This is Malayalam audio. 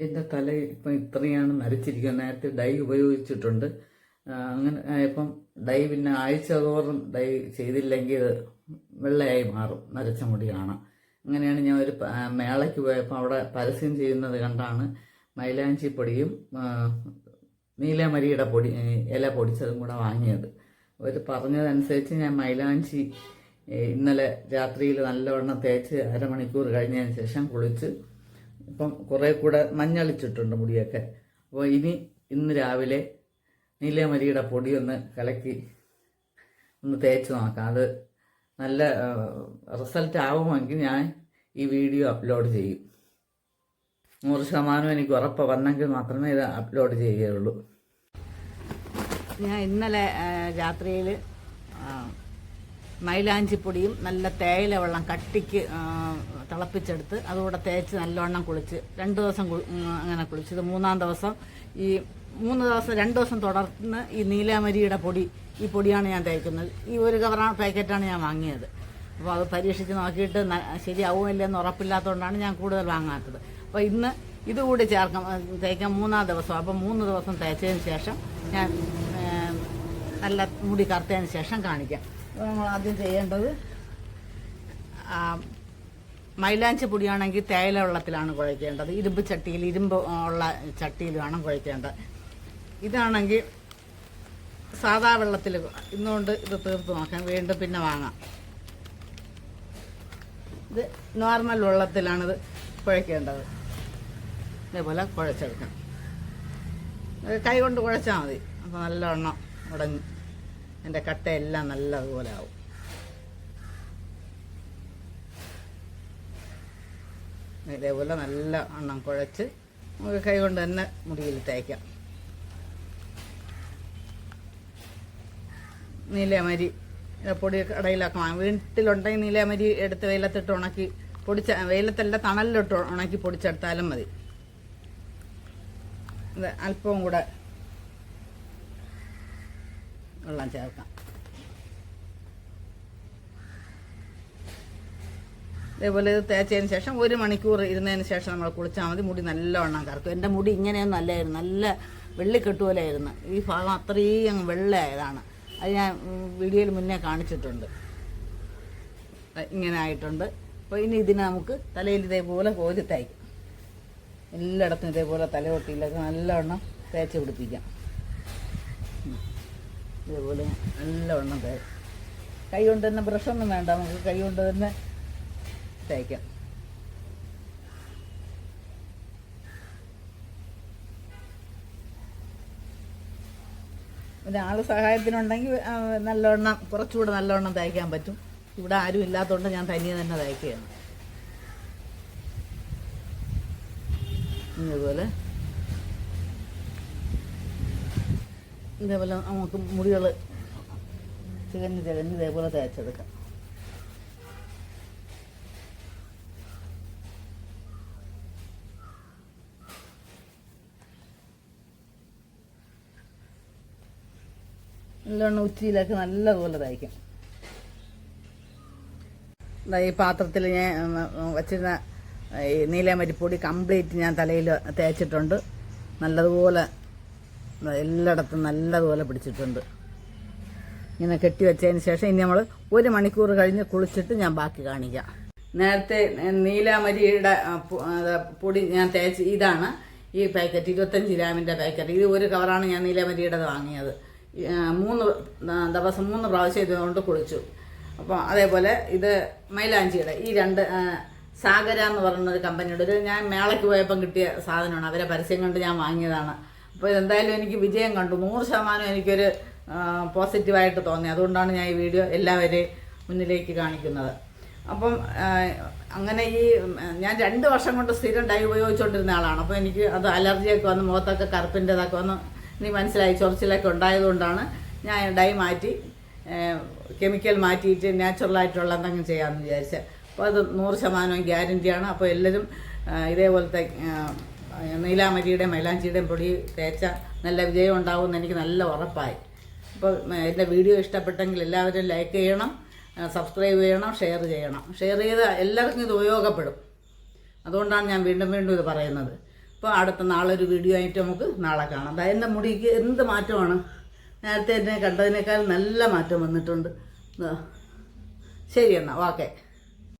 എന്റെ തല ഇപ്പം ഇത്രയാണ് നരച്ചിരിക്കുന്നത്. നേരത്തെ ഡൈ ഉപയോഗിച്ചിട്ടുണ്ട്. അങ്ങനെ ഇപ്പം ഡൈ പിന്നെ ആഴ്ച തോറും ഡൈ ചെയ്തില്ലെങ്കിൽ വെള്ളയായി മാറും. നരച്ച മുടി കാണാം അങ്ങനെയാണ് ഞാൻ ഒരു മേളയ്ക്ക് പോയപ്പോൾ അവിടെ പരസ്യം ചെയ്യുന്നത് കണ്ടാണ് മൈലാഞ്ചി പൊടിയും നീലമരിയുടെ പൊടി ഇല പൊടിച്ചതും കൂടെ വാങ്ങിയത്. അവർ പറഞ്ഞതനുസരിച്ച് ഞാൻ മൈലാഞ്ചി ഇന്നലെ രാത്രിയിൽ നല്ലവണ്ണം തേച്ച് അരമണിക്കൂർ കഴിഞ്ഞതിന് ശേഷം കുളിച്ച് ഇപ്പം കുറേ കൂടെ മഞ്ഞളിച്ചിട്ടുണ്ട് മുടിയൊക്കെ. അപ്പോൾ ഇനി ഇന്ന് രാവിലെ നീലമരിയുടെ പൊടി ഒന്ന് കലക്കി ഒന്ന് തേച്ച് നോക്കാം. അത് നല്ല റിസൾട്ട് ആവുമെങ്കിൽ ഞാൻ ഈ വീഡിയോ അപ്ലോഡ് ചെയ്യും. നൂറ് ശതമാനം എനിക്ക് ഉറപ്പ് വന്നെങ്കിൽ മാത്രമേ ഇത് അപ്ലോഡ് ചെയ്യുകയുള്ളൂ. ഞാൻ ഇന്നലെ രാത്രിയിൽ മൈലാഞ്ചിപ്പൊടിയും നല്ല തേയില വെള്ളം കട്ടിക്ക് തിളപ്പിച്ചെടുത്ത് അതുകൂടെ തേച്ച് നല്ലവണ്ണം കുളിച്ച് രണ്ട് ദിവസം അങ്ങനെ കുളിച്ച്. ഇത് മൂന്നാം ദിവസം ഈ മൂന്ന് ദിവസം രണ്ട് ദിവസം തുടർന്ന് ഈ നീലാമരിയുടെ പൊടി ഈ പൊടിയാണ് ഞാൻ തേക്കുന്നത്. ഈ ഒരു കവറ പാക്കറ്റാണ് ഞാൻ വാങ്ങിയത്. അപ്പോൾ അത് പരീക്ഷിച്ച് നോക്കിയിട്ട് ശരിയാവുമില്ലെന്ന് ഉറപ്പില്ലാത്തതുകൊണ്ടാണ് ഞാൻ കൂടുതൽ വാങ്ങാത്തത്. അപ്പോൾ ഇന്ന് ഇതുകൂടി ചേർക്കാം. തേക്കാൻ മൂന്നാം ദിവസം. അപ്പം മൂന്ന് ദിവസം തേച്ചതിന് ശേഷം ഞാൻ നല്ല മുടി കറുത്തതിന് ശേഷം കാണിക്കാം. നമ്മൾ ആദ്യം ചെയ്യേണ്ടത് മൈലാഞ്ചി പൊടിയാണെങ്കിൽ തേയില വെള്ളത്തിലാണ് കുഴയ്ക്കേണ്ടത് ഇരുമ്പ് ചട്ടിയിൽ ഇരുമ്പ് ഉള്ള ചട്ടിയിൽ വേണം കുഴയ്ക്കേണ്ടത് ഇതാണെങ്കിൽ സാധാ വെള്ളത്തിൽ ഇന്നുകൊണ്ട് ഇത് തീർത്ത് നോക്കാം. വീണ്ടും പിന്നെ വാങ്ങാം. ഇത് നോർമൽ വെള്ളത്തിലാണിത് കുഴയ്ക്കേണ്ടത് ഇതേപോലെ കുഴച്ചെടുക്കാം. കൈ കൊണ്ട് കുഴച്ചാൽ മതി. അപ്പോൾ നല്ലവണ്ണം ഉടഞ്ഞ് എന്റെ കട്ടയെല്ലാം നല്ലതുപോലെ ആവും. ഇതേപോലെ നല്ല എണ്ണം കുഴച്ച് നമുക്ക് കൈ കൊണ്ട് തന്നെ മുടിയിൽ തേക്കാം നീലമരി പൊടി കടയിലൊക്കെ വീട്ടിലുണ്ടെങ്കിൽ നീലമരി എടുത്ത് വെയിലത്തിട്ട് ഉണക്കി പൊടിച്ച വെയിലത്തല്ല തണലിലിട്ട് ഉണക്കി പൊടിച്ചെടുത്താലും മതി. ഇത് അല്പവും കൂടെ വെള്ളം ചേർക്കാം. ഇതേപോലെ ഇത് തേച്ചതിന് ശേഷം ഒരു മണിക്കൂർ ഇരുന്നതിന് ശേഷം നമ്മൾ കുളിച്ചാൽ മതി. മുടി നല്ലവണ്ണം കറക്കും. എന്റെ മുടി ഇങ്ങനെയൊന്നും അല്ലായിരുന്നു. നല്ല വെള്ളിക്കെട്ട് പോലെ ആയിരുന്നു ഈ ഭാഗം അത്രയും അങ്ങ് വെള്ളയായതാണ്. അത് ഞാൻ വീഡിയോയിൽ മുന്നേ കാണിച്ചിട്ടുണ്ട്. ഇങ്ങനെ ആയിട്ടുണ്ട്. അപ്പോൾ ഇനി ഇതിനെ നമുക്ക് തലയിൽ ഇതേപോലെ കോരി തയ്ക്കും എല്ലായിടത്തും ഇതേപോലെ തലയൊട്ടിയിലൊക്കെ നല്ലവണ്ണം തേച്ച് പിടിപ്പിക്കാം. ഇതേപോലെ നല്ലവണ്ണം തേ കൈ കൊണ്ട് തന്നെ ബ്രഷൊന്നും വേണ്ട. നമുക്ക് കൈ കൊണ്ട് തന്നെ തേക്കാം. പിന്നെ ആൾ സഹായത്തിനുണ്ടെങ്കിൽ നല്ലവണ്ണം കുറച്ചുകൂടെ നല്ലവണ്ണം തയ്ക്കാൻ പറ്റും. ഇവിടെ ആരും ഇല്ലാത്തതുകൊണ്ട് ഞാൻ തനിയെ തന്നെ തയ്ക്കുകയാണ് ഇതേപോലെ ഇതേപോലെ നമുക്ക് മുടികൾ തികഞ്ഞ് തികഞ്ഞ് ഇതേപോലെ തേച്ചെടുക്കാം. നല്ലോണം ഉച്ചിയിലൊക്കെ നല്ലതുപോലെ തയ്ക്കും ഈ പാത്രത്തിൽ ഞാൻ വച്ചിരുന്ന ഈ നീലമരിപ്പൊടി കംപ്ലീറ്റ് ഞാൻ തലയിൽ തേച്ചിട്ടുണ്ട്. നല്ലതുപോലെ എല്ലായിടത്തും നല്ലതുപോലെ പിടിച്ചിട്ടുണ്ട്. ഇങ്ങനെ കെട്ടി വെച്ചതിന് ശേഷം ഇനി നമ്മൾ ഒരു മണിക്കൂർ കഴിഞ്ഞ് കുളിച്ചിട്ട് ഞാൻ ബാക്കി കാണിക്കാം. നേരത്തെ നീലാമരിയുടെ പൊടി ഞാൻ തേച്ച് ഇതാണ് ഈ പാക്കറ്റ് ഇരുപത്തഞ്ച് ഗ്രാമിന്റെ പാക്കറ്റ്. ഇത് ഒരു കവറാണ് ഞാൻ നീലാമരിയുടെ വാങ്ങിയത്. മൂന്ന് ദിവസം മൂന്ന് പ്രാവശ്യം ഇതുകൊണ്ട് കുളിച്ചു. അപ്പോൾ അതേപോലെ ഇത് മൈലാഞ്ചിയുടെ ഈ രണ്ട് സാഗര എന്ന് പറയുന്ന ഒരു കമ്പനിയുടെ ഒരു ഞാൻ മേളയ്ക്ക് പോയപ്പം കിട്ടിയ സാധനമാണ്. അവരെ പരസ്യം കണ്ട് ഞാൻ വാങ്ങിയതാണ്. അപ്പോൾ എന്തായാലും എനിക്ക് വിജയം കണ്ടു. നൂറ് ശതമാനം എനിക്കൊരു പോസിറ്റീവായിട്ട് തോന്നി. അതുകൊണ്ടാണ് ഞാൻ ഈ വീഡിയോ എല്ലാവരെയും മുന്നിലേക്ക് കാണിക്കുന്നത്. അപ്പം അങ്ങനെ ഈ ഞാൻ രണ്ട് വർഷം കൊണ്ട് സ്ഥിരം ഡൈ ഉപയോഗിച്ചുകൊണ്ടിരുന്ന ആളാണ്. അപ്പോൾ എനിക്ക് അത് അലർജിയൊക്കെ വന്ന് മുഖത്തൊക്കെ കറുപ്പിന്റെതൊക്കെ വന്ന് നീ മനസ്സിലായി ചൊറിച്ചിലൊക്കെ ഉണ്ടായതുകൊണ്ടാണ് ഞാൻ ഡൈ മാറ്റി കെമിക്കൽ മാറ്റിയിട്ട് നാച്ചുറലായിട്ടുള്ള എന്തെങ്കിലും ചെയ്യാമെന്ന് വിചാരിച്ചത് അപ്പോൾ അത് നൂറ് ശതമാനം ഗ്യാരന്റിയാണ് അപ്പോൾ എല്ലാവരും ഇതേപോലത്തെ നീലാമരിയുടെയും മൈലാഞ്ചിയുടെയും പൊടി തേച്ച നല്ല വിജയം ഉണ്ടാവുമെന്ന് എനിക്ക് നല്ല ഉറപ്പായി. അപ്പോൾ എന്റെ വീഡിയോ ഇഷ്ടപ്പെട്ടെങ്കിൽ എല്ലാവരും ലൈക്ക് ചെയ്യണം സബ്സ്ക്രൈബ് ചെയ്യണം ഷെയർ ചെയ്യണം. ഷെയർ ചെയ്ത് എല്ലാവർക്കും ഇത് ഉപയോഗപ്പെടും. അതുകൊണ്ടാണ് ഞാൻ വീണ്ടും വീണ്ടും ഇത് പറയുന്നത്. ഇപ്പോൾ അടുത്ത നാളെ ഒരു വീഡിയോ ആയിട്ട് നമുക്ക് നാളെ കാണാം. അതായത് എന്റെ മുടിക്ക് എന്ത് മാറ്റമാണ്? നേരത്തെ എന്നെ കണ്ടതിനേക്കാൾ നല്ല മാറ്റം വന്നിട്ടുണ്ട്. ശരി എന്നാൽ ഓക്കെ.